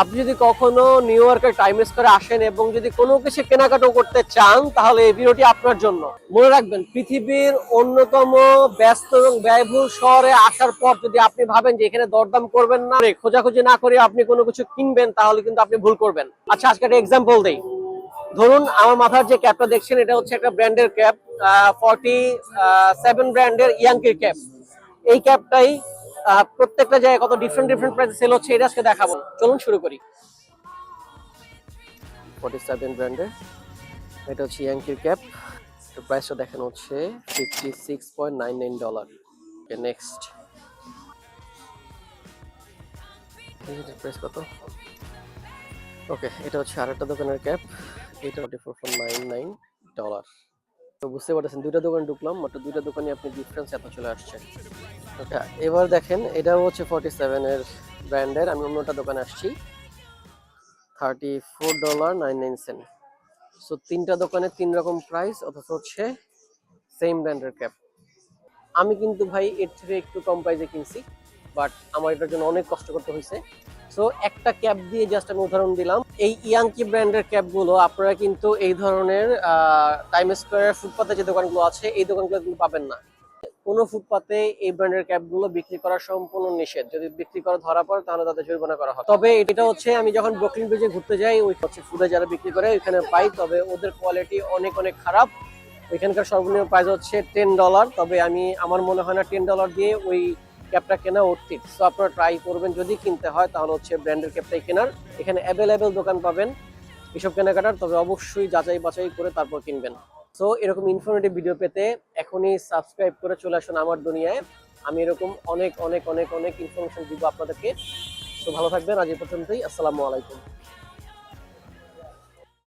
আপনি যদি কখনো নিউ ইয়র্কের টাইম স্কোয়ারে আসেন এবং যদি কোনো কিছু কেনাকাটা করতে চান, তাহলে এই ভিডিওটি আপনার জন্য। মনে রাখবেন, পৃথিবীর অন্যতম ব্যস্ত এবং ব্যয়বহুল শহরে আসার পর যদি আপনি ভাবেন যে এখানে দরদাম করবেন না খোঁজাখুঁজি না করে আপনি কোনো কিছু কিনবেন, তাহলে কিন্তু আপনি ভুল করবেন। আচ্ছা আজকে একটা এক্সাম্পল দেই। ধরুন, আমার মাথার যে ক্যাপটা দেখছেন, এটা হচ্ছে একটা ব্র্যান্ডের ক্যাপ ফর্টি সেভেন ব্র্যান্ডের ইয়াংকির ক্যাপ এই ক্যাপটাই প্রত্যেকটা জায়গায় কত ডিফারেন্ট ডিফারেন্ট প্রাইসে সেল হচ্ছে, এটা আজকে দেখাবো। চলুন শুরু করি। ফর্টি সেভেন ব্র্যান্ডের এটা হচ্ছে ইয়াংকির ক্যাপ প্রাইসটা দেখানো হচ্ছে fifty six point nine nine dollar next price কত? ওকে এটা হচ্ছে আরেকটা দোকানের ক্যাপ এটা ফোর নাইন নাইন ডলার তো বুঝতে পারতেছেন, দুইটা দোকানে ঢুকলাম, মাত্র দুইটা দোকানে আপনি ডিফারেন্স এত চলে আসছে। ওকে এবার দেখেন, এটাও হচ্ছে ফর্টি সেভেনের ব্র্যান্ডের আমি অন্যটা দোকানে আসছি। Thirty four dollar nine nine cent so তিনটা দোকানে তিন রকম প্রাইস অথচ হচ্ছে সেম ব্র্যান্ডের ক্যাপ আমি কিন্তু ভাই, এর থেকে একটু কম প্রাইসে কিনছি। বাট আমার এটার জন্য অনেক কষ্ট করতে হয়েছে। সো একটা ক্যাপ দিয়ে জাস্ট আমি উদাহরণ দিলাম। এই ইয়াংকি ব্র্যান্ডের ক্যাপগুলো আপনারা কিন্তু এই ধরনের টাইম স্কোয়ারের ফুটপাতে যে দোকানগুলো আছে, এই দোকানগুলো কিন্তু পাবেন না। কোনো ফুটপাতে এই ব্র্যান্ডের ক্যাপগুলো বিক্রি করা সম্পূর্ণ নিষেধ। যদি বিক্রি করা ধরা পড়ে, তাহলে তাদের জরিমানা করা হয় তবে এটা হচ্ছে, আমি যখন ব্রুকলিন ব্রিজে ঘুরতে যাই, ওই হচ্ছে ফুডে যারা বিক্রি করে, ওইখানে পাই। তবে ওদের কোয়ালিটি অনেক অনেক খারাপ। ওইখানকার সর্বনিম্ন প্রাইস হচ্ছে টেন ডলার তবে আমি, আমার মনে হয় না টেন ডলার দিয়ে ওই ক্যাপটা কেনা উচিত সো আপনারা ট্রাই করবেন, যদি কিনতে হয়, তাহলে হচ্ছে ব্র্যান্ডের ক্যাপটাই কেনার। এখানে অ্যাভেলেবেল দোকান পাবেন এসব কেনাকাটার, তবে অবশ্যই যাচাই বাছাই করে তারপর কিনবেন। সো এরকম ইনফরমেটিভ ভিডিও পেতে এখনই সাবস্ক্রাইব করে চলে আসুন আমার দুনিয়ায়। আমি এরকম অনেক অনেক অনেক অনেক ইনফরমেশন দিব আপনাদেরকে। তো ভালো থাকবেন, আজ পর্যন্তই। আসসালামু আলাইকুম।